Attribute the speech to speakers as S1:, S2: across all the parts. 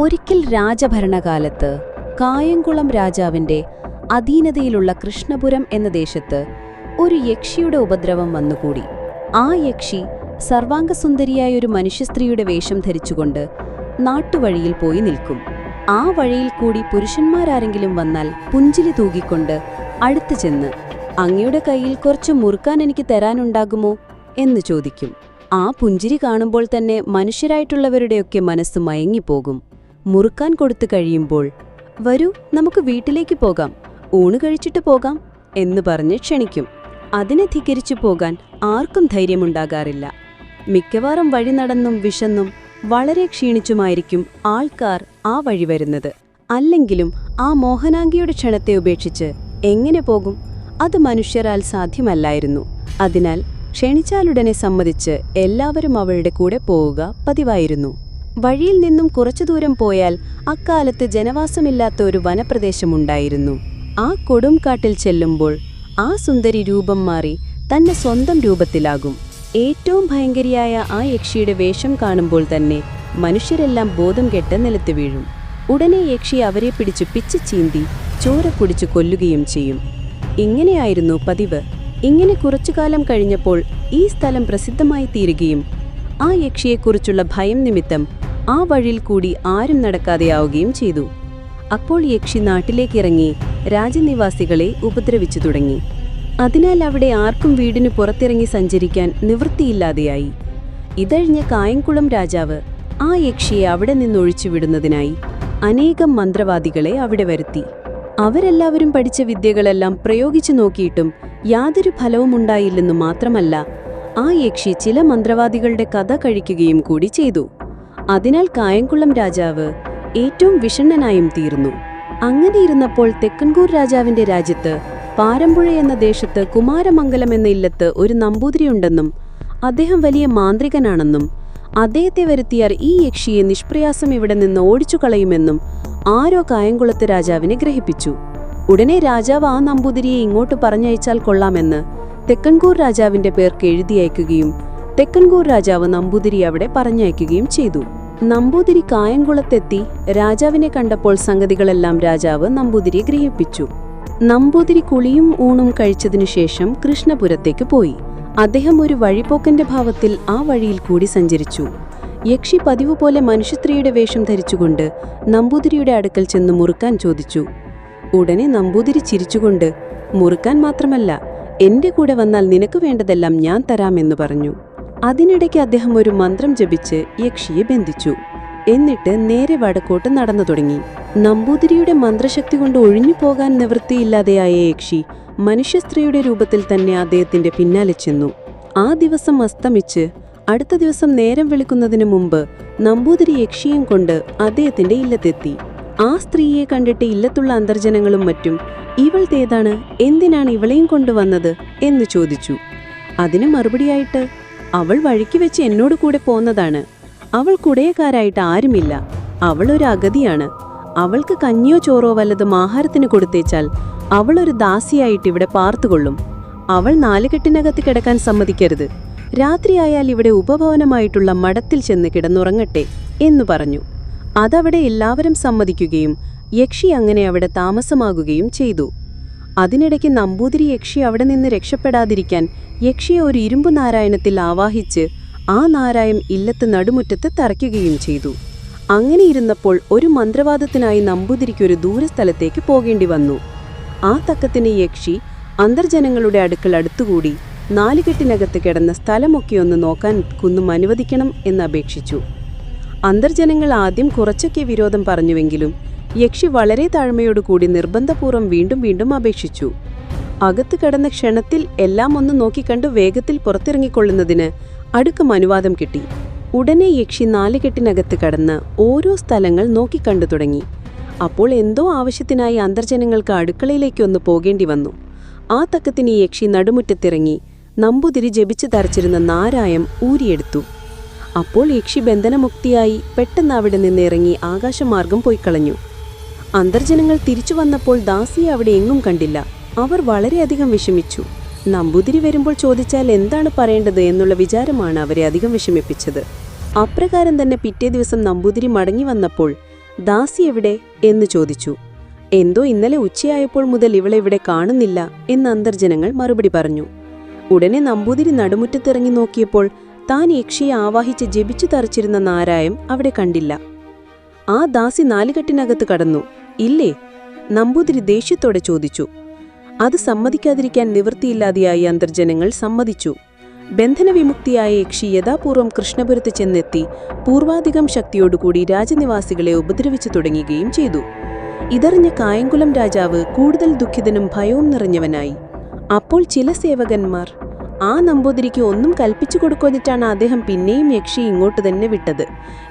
S1: ഒരിക്കൽ രാജഭരണകാലത്ത് കായംകുളം രാജാവിന്റെ അധീനതയിലുള്ള കൃഷ്ണപുരം എന്ന ദേശത്ത് ഒരു യക്ഷിയുടെ ഉപദ്രവം വന്നുകൂടി. ആ യക്ഷി സർവാംഗസുന്ദരിയായ ഒരു മനുഷ്യസ്ത്രീയുടെ വേഷം ധരിച്ചുകൊണ്ട് നാട്ടുവഴിയിൽ പോയി നിൽക്കും. ആ വഴിയിൽ കൂടി പുരുഷന്മാരാരെങ്കിലും വന്നാൽ പുഞ്ചിലി തൂകിക്കൊണ്ട് അടുത്തു ചെന്ന് അങ്ങയുടെ കയ്യിൽ കുറച്ച് മുറുക്കാൻ എനിക്ക് തരാനുണ്ടാകുമോ? എന്ന് ചോദിക്കും. ആ പുഞ്ചിരി കാണുമ്പോൾ തന്നെ മനുഷ്യരായിട്ടുള്ളവരുടെയൊക്കെ മനസ്സ് മയങ്ങിപ്പോകും. മുറുക്കാൻ കൊടുത്തു കഴിയുമ്പോൾ വരൂ നമുക്ക് വീട്ടിലേക്ക് പോകാം. ഊണ് കഴിച്ചിട്ട് പോകാം എന്ന് പറഞ്ഞ് ക്ഷണിക്കും. അതിനെ ധിക്കരിച്ചു പോകാൻ ആർക്കും ധൈര്യമുണ്ടാകാറില്ല. മിക്കവാറും വഴി നടന്നും വിശന്നും വളരെ ക്ഷീണിച്ചുമായിരിക്കും ആൾക്കാർ ആ വഴി വരുന്നത്. അല്ലെങ്കിലും ആ മോഹനാംഗിയുടെ ക്ഷണത്തെ ഉപേക്ഷിച്ച് എങ്ങനെ പോകും? അത് മനുഷ്യരാൽ സാധ്യമല്ലായിരുന്നു. അതിനാൽ ക്ഷണിച്ചാലുടനെ സമ്മതിച്ച് എല്ലാവരും അവളുടെ കൂടെ പോവുക പതിവായിരുന്നു. വഴിയിൽ നിന്നും കുറച്ചു ദൂരം പോയാൽ അക്കാലത്ത് ജനവാസമില്ലാത്ത ഒരു വനപ്രദേശമുണ്ടായിരുന്നു. ആ കൊടുംകാട്ടിൽ ചെല്ലുമ്പോൾ ആ സുന്ദരി രൂപം മാറി തന്നെ സ്വന്തം രൂപത്തിലാകും. ഏറ്റവും ഭയങ്കരിയായ ആ യക്ഷിയുടെ വേഷം കാണുമ്പോൾ തന്നെ മനുഷ്യരെല്ലാം ബോധം കെട്ട് നിലത്ത് വീഴും. ഉടനെ യക്ഷി അവരെ പിടിച്ചു പിച്ചു ചീന്തി ചോര കുടിച്ചു കൊല്ലുകയും ചെയ്യും. ഇങ്ങനെയായിരുന്നു പതിവ്. ഇങ്ങനെ കുറച്ചുകാലം കഴിഞ്ഞപ്പോൾ ഈ സ്ഥലം പ്രസിദ്ധമായി തീരുകയും ആ യക്ഷിയെക്കുറിച്ചുള്ള ഭയം നിമിത്തം ആ വഴിയിൽ കൂടി ആരും നടക്കാതെയാവുകയും ചെയ്തു. അപ്പോൾ യക്ഷി നാട്ടിലേക്ക് ഇറങ്ങി രാജനിവാസികളെ ഉപദ്രവിച്ചു തുടങ്ങി. അതിനാൽ അവിടെ ആർക്കും വീടിനു പുറത്തിറങ്ങി സഞ്ചരിക്കാൻ നിവൃത്തിയില്ലാതെയായി. ഇതഴിഞ്ഞ കായംകുളം രാജാവ് ആ യക്ഷിയെ അവിടെ നിന്നൊഴിച്ചുവിടുന്നതിനായി അനേകം മന്ത്രവാദികളെ അവിടെ വരുത്തി. അവരെല്ലാവരും പഠിച്ച വിദ്യകളെല്ലാം പ്രയോഗിച്ചു നോക്കിയിട്ടും യാതൊരു ഫലവും ഉണ്ടായില്ലെന്നു മാത്രമല്ല ആ യക്ഷി ചില മന്ത്രവാദികളുടെ കഥ കഴിക്കുകയും കൂടി ചെയ്തു. അതിനാൽ കായംകുളം രാജാവ് ഏറ്റവും വിഷണ്ണനായും തീർന്നു. അങ്ങനെ ഇരുന്നപ്പോൾ തെക്കൻകൂർ രാജാവിന്റെ രാജ്യത്ത് പാരമ്പുഴ എന്ന ദേശത്ത് കുമാരമംഗലം എന്ന ഇല്ലത്ത് ഒരു നമ്പൂതിരിയുണ്ടെന്നും അദ്ദേഹം വലിയ മാന്ത്രികനാണെന്നും അദ്ദേഹത്തെ വരുത്തിയാൽ ഈ യക്ഷിയെ നിഷ്പ്രയാസം ഇവിടെ നിന്ന് ഓടിച്ചു കളയുമെന്നും ആരോ കായംകുളത്ത് രാജാവിനെ ഗ്രഹിപ്പിച്ചു. ഉടനെ രാജാവ് ആ നമ്പൂതിരിയെ ഇങ്ങോട്ട് പറഞ്ഞയച്ചാൽ കൊള്ളാമെന്ന് തെക്കൻകൂർ രാജാവിന്റെ പേർക്ക് എഴുതിയയക്കുകയും തെക്കൻകൂർ രാജാവ് നമ്പൂതിരി അവിടെ പറഞ്ഞയക്കുകയും ചെയ്തു. നമ്പൂതിരി കായംകുളത്തെത്തി രാജാവിനെ കണ്ടപ്പോൾ സംഗതികളെല്ലാം രാജാവ് നമ്പൂതിരിയെ ഗ്രഹിപ്പിച്ചു. നമ്പൂതിരി കുളിയും ഊണും കഴിച്ചതിനു ശേഷം കൃഷ്ണപുരത്തേക്ക് പോയി. അദ്ദേഹം ഒരു വഴിപോക്കന്റെ ഭാവത്തിൽ ആ വഴിയിൽ കൂടി സഞ്ചരിച്ചു. യക്ഷി പതിവ് പോലെ മനുഷ്യസ്ത്രീയുടെ വേഷം ധരിച്ചുകൊണ്ട് നമ്പൂതിരിയുടെ അടുക്കൽ ചെന്ന് മുറുക്കാൻ ചോദിച്ചു. ഉടനെ നമ്പൂതിരി ചിരിച്ചുകൊണ്ട് മുറുക്കാൻ മാത്രമല്ല എന്റെ കൂടെ വന്നാൽ നിനക്ക് വേണ്ടതെല്ലാം ഞാൻ തരാമെന്ന് പറഞ്ഞു. അതിനിടയ്ക്ക് അദ്ദേഹം ഒരു മന്ത്രം ജപിച്ച് യക്ഷിയെ ബന്ധിച്ചു. എന്നിട്ട് നേരെ വടക്കോട്ട് നടന്നു തുടങ്ങി. നമ്പൂതിരിയുടെ മന്ത്രശക്തി കൊണ്ട് ഒഴിഞ്ഞു പോകാൻ നിവൃത്തിയില്ലാതെയായ യക്ഷി മനുഷ്യസ്ത്രീയുടെ രൂപത്തിൽ തന്നെ അദ്ദേഹത്തിന്റെ പിന്നാലെ ചെന്നു. ആ ദിവസം അസ്തമിച്ച് അടുത്ത ദിവസം നേരം വിളിക്കുന്നതിന് മുമ്പ് നമ്പൂതിരി യക്ഷിയും കൊണ്ട് അദ്ദേഹത്തിന്റെ ഇല്ലത്തെത്തി. ആ സ്ത്രീയെ കണ്ടിട്ട് ഇല്ലത്തുള്ള അന്തർജനങ്ങളും മറ്റും ഇവൾ തേതാണ് എന്തിനാണ് ഇവളെയും കൊണ്ടുവന്നത്? എന്ന് ചോദിച്ചു. അതിന് മറുപടിയായിട്ട് അവൾ വഴിക്ക് വെച്ച് എന്നോട് കൂടെ പോന്നതാണ്. അവൾ കുടയക്കാരായിട്ട് ആരുമില്ല. അവൾ ഒരു അഗതിയാണ്. അവൾക്ക് കഞ്ഞിയോ ചോറോ വല്ലതും ആഹാരത്തിന് കൊടുത്തേച്ചാൽ അവൾ ഒരു ദാസിയായിട്ട് ഇവിടെ പാർത്തുകൊള്ളും. അവൾ നാലുകെട്ടിനകത്ത് കിടക്കാൻ സമ്മതിക്കരുത്. രാത്രിയായാൽ ഇവിടെ ഉപഭവനമായിട്ടുള്ള മഠത്തിൽ ചെന്ന് കിടന്നുറങ്ങട്ടെ എന്നു പറഞ്ഞു. അതവിടെ എല്ലാവരും സമ്മതിക്കുകയും യക്ഷി അങ്ങനെ അവിടെ താമസമാകുകയും ചെയ്തു. അതിനിടയ്ക്ക് നമ്പൂതിരി യക്ഷി അവിടെ നിന്ന് രക്ഷപ്പെടാതിരിക്കാൻ യക്ഷിയെ ഒരു ഇരുമ്പു നാരായണത്തിൽ ആവാഹിച്ച് ആ നാരായം ഇല്ലത്ത് നടുമുറ്റത്ത് തറയ്ക്കുകയും ചെയ്തു. അങ്ങനെ ഇരുന്നപ്പോൾ ഒരു മന്ത്രവാദത്തിനായി നമ്പൂതിരിക്കൊരു ദൂരസ്ഥലത്തേക്ക് പോകേണ്ടി വന്നു. ആ തക്കത്തിന് യക്ഷി അന്തർജനങ്ങളുടെ അടുക്കൽ അടുത്തുകൂടി നാലുകെട്ടിനകത്ത് കിടന്ന സ്ഥലമൊക്കെ ഒന്ന് നോക്കാൻ കുന്നും അനുവദിക്കണം എന്നപേക്ഷിച്ചു അന്തർജനങ്ങൾ ആദ്യം കുറച്ചൊക്കെ വിരോധം പറഞ്ഞുവെങ്കിലും യക്ഷി വളരെ താഴ്മയോടുകൂടി നിർബന്ധപൂർവം വീണ്ടും വീണ്ടും അപേക്ഷിച്ചു. അകത്ത് കടന്ന ക്ഷണത്തിൽ എല്ലാം ഒന്ന് നോക്കിക്കണ്ട് വേഗത്തിൽ പുറത്തിറങ്ങിക്കൊള്ളുന്നതിന് അടുക്കം അനുവാദം കിട്ടി. ഉടനെ യക്ഷി നാലുകെട്ടിനകത്ത് കടന്ന് ഓരോ സ്ഥലങ്ങൾ നോക്കിക്കണ്ടു തുടങ്ങി. അപ്പോൾ എന്തോ ആവശ്യത്തിനായി അന്തർജനങ്ങൾക്ക് അടുക്കളയിലേക്ക് ഒന്ന് പോകേണ്ടി വന്നു. ആ തക്കത്തിന് യക്ഷി നടുമുറ്റത്തിറങ്ങി നമ്പൂതിരി ജപിച്ചു തരച്ചിരുന്ന നാരായം ഊരിയെടുത്തു. അപ്പോൾ യക്ഷി ബന്ധനമുക്തിയായി പെട്ടെന്ന് അവിടെ നിന്ന് ഇറങ്ങി ആകാശമാർഗം പോയി കളഞ്ഞു അന്തർജനങ്ങൾ തിരിച്ചു വന്നപ്പോൾ ദാസിയെ അവിടെ എങ്ങും കണ്ടില്ല. അവർ വളരെയധികം വിഷമിച്ചു. നമ്പൂതിരി വരുമ്പോൾ ചോദിച്ചാൽ എന്താണ് പറയേണ്ടത് എന്നുള്ള വിചാരമാണ് അവരെ അധികം വിഷമിപ്പിച്ചത്. അപ്രകാരം തന്നെ പിറ്റേ ദിവസം നമ്പൂതിരി മടങ്ങി വന്നപ്പോൾ ദാസി എവിടെ? എന്ന് ചോദിച്ചു. എന്തോ ഇന്നലെ ഉച്ചയായപ്പോൾ മുതൽ ഇവളെ ഇവിടെ കാണുന്നില്ല എന്ന് അന്തർജനങ്ങൾ മറുപടി പറഞ്ഞു. ഉടനെ നമ്പൂതിരി നടുമുറ്റത്തിറങ്ങി നോക്കിയപ്പോൾ താൻ യക്ഷിയെ ആവാഹിച്ച് ജപിച്ചു തറച്ചിരുന്ന നാരായം അവിടെ കണ്ടില്ല. ആ ദാസി നാലുകെട്ടിനകത്ത് കടന്നു. ഇല്ലേ? നമ്പൂതിരി ദേഷ്യത്തോടെ ചോദിച്ചു. അത് സമ്മതിക്കാതിരിക്കാൻ നിവൃത്തിയില്ലാതെയായി അന്തർജനങ്ങൾ സമ്മതിച്ചു. ബന്ധനവിമുക്തിയായ യക്ഷി യഥാപൂർവം കൃഷ്ണപുരത്ത് ചെന്നെത്തി പൂർവാധികം ശക്തിയോടുകൂടി രാജനിവാസികളെ ഉപദ്രവിച്ചു തുടങ്ങുകയും ചെയ്തു. ഇതറിഞ്ഞ കായംകുളം രാജാവ് കൂടുതൽ ദുഃഖിതനും ഭയവും നിറഞ്ഞവനായി. അപ്പോൾ ചില സേവകന്മാർ ആ നമ്പൂതിരിക്ക് ഒന്നും കൽപ്പിച്ചു കൊടുക്കുന്നിട്ടാണ് അദ്ദേഹം പിന്നെയും യക്ഷി ഇങ്ങോട്ട് തന്നെ വിട്ടത്.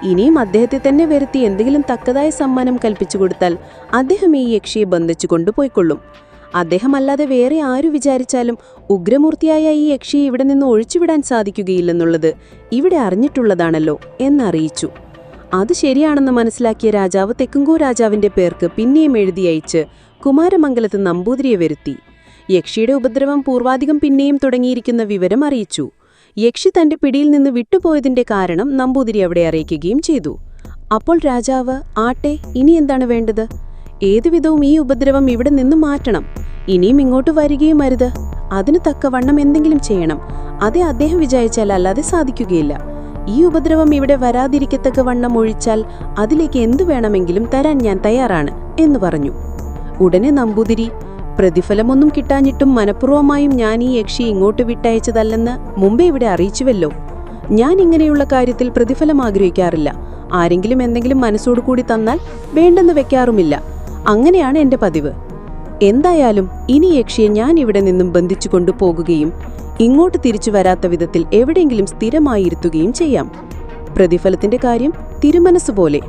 S1: ഇനിയും അദ്ദേഹത്തെ തന്നെ വരുത്തി എന്തെങ്കിലും തക്കതായ സമ്മാനം കൽപ്പിച്ചു കൊടുത്താൽ അദ്ദേഹം ഈ യക്ഷിയെ ബന്ധിച്ചു കൊണ്ടുപോയിക്കൊള്ളും. അദ്ദേഹമല്ലാതെ വേറെ ആരു വിചാരിച്ചാലും ഉഗ്രമൂർത്തിയായ ഈ യക്ഷിയെ ഇവിടെ നിന്ന് ഒഴിച്ചുവിടാൻ സാധിക്കുകയില്ലെന്നുള്ളത് ഇവിടെ അറിഞ്ഞിട്ടുള്ളതാണല്ലോ എന്നറിയിച്ചു. അത് ശരിയാണെന്ന് മനസ്സിലാക്കിയ രാജാവ് തെക്കുങ്കോ രാജാവിന്റെ പേർക്ക് പിന്നെയും എഴുതി അയച്ച് കുമാരമംഗലത്ത് നമ്പൂതിരിയെ വരുത്തി. യക്ഷിയുടെ ഉപദ്രവം പൂർവാധികം പിന്നെയും തുടങ്ങിയിരിക്കുന്ന വിവരം അറിയിച്ചു. യക്ഷി തന്റെ പിടിയിൽ നിന്ന് വിട്ടുപോയതിന്റെ കാരണം നമ്പൂതിരി അവിടെ അറിയിക്കുകയും ചെയ്തു. അപ്പോൾ രാജാവ് ആട്ടെ ഇനി എന്താണ് വേണ്ടത്? ഏതുവിധവും ഈ ഉപദ്രവം ഇവിടെ നിന്ന് മാറ്റണം. ഇനിയും ഇങ്ങോട്ട് വരികയും അരുത്. അതിന് തക്കവണ്ണം എന്തെങ്കിലും ചെയ്യണം. അതേ അദ്ദേഹം വിചാരിച്ചാൽ അല്ലാതെ സാധിക്കുകയില്ല. ഈ ഉപദ്രവം ഇവിടെ വരാതിരിക്കത്തക്ക വണ്ണം ഒഴിച്ചാൽ അതിലേക്ക് എന്തു വേണമെങ്കിലും തരാൻ ഞാൻ തയ്യാറാണ് എന്ന് പറഞ്ഞു. ഉടനെ നമ്പൂതിരി പ്രതിഫലമൊന്നും കിട്ടാഞ്ഞിട്ടും മനഃപൂർവമായും ഞാൻ ഈ യക്ഷി ഇങ്ങോട്ട് വിട്ടയച്ചതല്ലെന്ന് മുമ്പേ ഇവിടെ അറിയിച്ചുവല്ലോ. ഞാൻ ഇങ്ങനെയുള്ള കാര്യത്തിൽ പ്രതിഫലം ആഗ്രഹിക്കാറില്ല. ആരെങ്കിലും എന്തെങ്കിലും മനസ്സോടുകൂടി തന്നാൽ വേണ്ടെന്ന് വെക്കാറുമില്ല. അങ്ങനെയാണ് എന്റെ പതിവ്. എന്തായാലും ഇനി യക്ഷിയെ ഞാൻ ഇവിടെ നിന്നും ബന്ധിച്ചു കൊണ്ടുപോകുകയും ഇങ്ങോട്ട് തിരിച്ചു വരാത്ത വിധത്തിൽ എവിടെയെങ്കിലും സ്ഥിരമായി ഇരുത്തുകയും ചെയ്യാം. പ്രതിഫലത്തിന്റെ കാര്യം തിരുമനസ് പോലെ.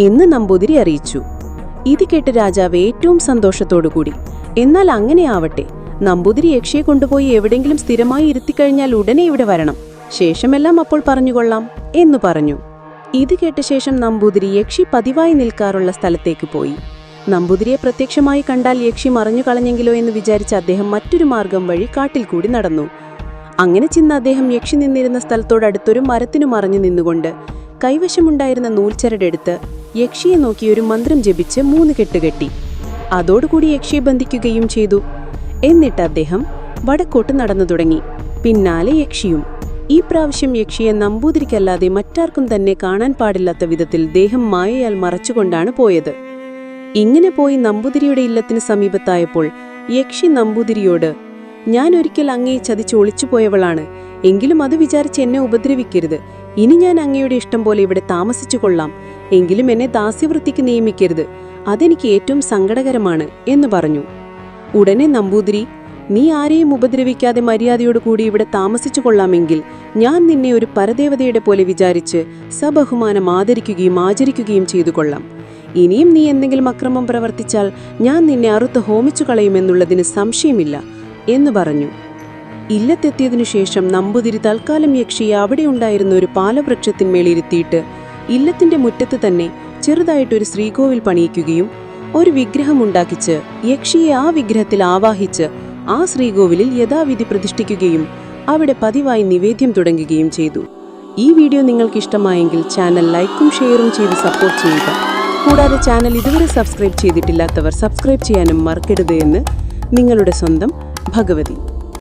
S1: എന്ന് നമ്പൂതിരി അറിയിച്ചു. ഇത് കേട്ട് രാജാവ് ഏറ്റവും സന്തോഷത്തോടുകൂടി. എന്നാൽ അങ്ങനെ ആവട്ടെ. നമ്പൂതിരി യക്ഷിയെ കൊണ്ടുപോയി എവിടെയെങ്കിലും സ്ഥിരമായി ഇരുത്തിക്കഴിഞ്ഞാൽ ഉടനെ ഇവിടെ വരണം. ശേഷമെല്ലാം അപ്പോൾ പറഞ്ഞുകൊള്ളാം എന്നു പറഞ്ഞു. ഇത് കേട്ട ശേഷം നമ്പൂതിരി യക്ഷി പതിവായി നിൽക്കാറുള്ള സ്ഥലത്തേക്ക് പോയി. നമ്പൂതിരിയെ പ്രത്യക്ഷമായി കണ്ടാൽ യക്ഷി മറഞ്ഞു കളഞ്ഞെങ്കിലോ എന്ന് വിചാരിച്ച അദ്ദേഹം മറ്റൊരു മാർഗം വഴി കാട്ടിൽ കൂടി നടന്നു. അങ്ങനെ ചെന്ന് അദ്ദേഹം യക്ഷി നിന്നിരുന്ന സ്ഥലത്തോടടുത്തൊരു മരത്തിനു മറഞ്ഞു നിന്നുകൊണ്ട് കൈവശമുണ്ടായിരുന്ന നൂൽച്ചരടെടുത്ത് യക്ഷിയെ നോക്കി ഒരു മന്ത്രം ജപിച്ച് മൂന്ന് കെട്ടുകെട്ടി അതോടുകൂടി യക്ഷിയെ ബന്ധിക്കുകയും ചെയ്തു. എന്നിട്ട് അദ്ദേഹം വടക്കോട്ട് നടന്നു തുടങ്ങി. പിന്നാലെ യക്ഷിയും. ഈ പ്രാവശ്യം യക്ഷിയെ നമ്പൂതിരിക്കല്ലാതെ മറ്റാർക്കും തന്നെ കാണാൻ പാടില്ലാത്ത വിധത്തിൽ ദേഹം മായയാൽ മറച്ചുകൊണ്ടാണ് പോയത്. ഇങ്ങനെ പോയി നമ്പൂതിരിയുടെ ഇല്ലത്തിന് സമീപത്തായപ്പോൾ യക്ഷി നമ്പൂതിരിയോട് ഞാൻ ഒരിക്കൽ അങ്ങയെ ചതിച്ച് ഒളിച്ചു പോയവളാണ് എങ്കിലും അത് വിചാരിച്ച് എന്നെ ഉപദ്രവിക്കരുത്. ഇനി ഞാൻ അങ്ങയുടെ ഇഷ്ടം പോലെ ഇവിടെ താമസിച്ചു കൊള്ളാം. എങ്കിലും എന്നെ ദാസ്യവൃത്തിക്ക് നിയമിക്കരുത്. അതെനിക്ക് ഏറ്റവും സങ്കടകരമാണ് എന്ന് പറഞ്ഞു. ഉടനെ നമ്പൂതിരി നീ ആരെയും ഉപദ്രവിക്കാതെ മര്യാദയോടുകൂടി ഇവിടെ താമസിച്ചു കൊള്ളാമെങ്കിൽ ഞാൻ നിന്നെ ഒരു പരദേവതയുടെ പോലെ വിചാരിച്ച് സബഹുമാനം ആദരിക്കുകയും ആചരിക്കുകയും ചെയ്തു കൊള്ളാം. ഇനിയും നീ എന്തെങ്കിലും അക്രമം പ്രവർത്തിച്ചാൽ ഞാൻ നിന്നെ അറുത്ത് ഹോമിച്ചു കളയുമെന്നുള്ളതിന് സംശയമില്ല എന്ന് പറഞ്ഞു. ഇല്ലത്തെത്തിയതിനു ശേഷം നമ്പൂതിരി തൽക്കാലം യക്ഷിയെ അവിടെയുണ്ടായിരുന്ന ഒരു പാലവൃക്ഷത്തിന്മേലിരുത്തിയിട്ട് ഇല്ലത്തിന്റെ മുറ്റത്ത് തന്നെ ചെറുതായിട്ടൊരു ശ്രീകോവിൽ പണിയിക്കുകയും ഒരു വിഗ്രഹം ഉണ്ടാക്കിച്ച് യക്ഷിയെ ആ വിഗ്രഹത്തിൽ ആവാഹിച്ച് ആ ശ്രീകോവിലിൽ യഥാവിധി പ്രതിഷ്ഠിക്കുകയും അവിടെ പതിവായി നിവേദ്യം തുടങ്ങുകയും ചെയ്തു. ഈ വീഡിയോ നിങ്ങൾക്ക് ഇഷ്ടമായെങ്കിൽ ചാനൽ ലൈക്കും ഷെയറും ചെയ്ത് സപ്പോർട്ട് ചെയ്യുക. കൂടാതെ ചാനൽ ഇതുവരെ സബ്സ്ക്രൈബ് ചെയ്തിട്ടില്ലാത്തവർ സബ്സ്ക്രൈബ് ചെയ്യാനും മറക്കരുത് എന്ന് നിങ്ങളുടെ സ്വന്തം ഭഗവതി.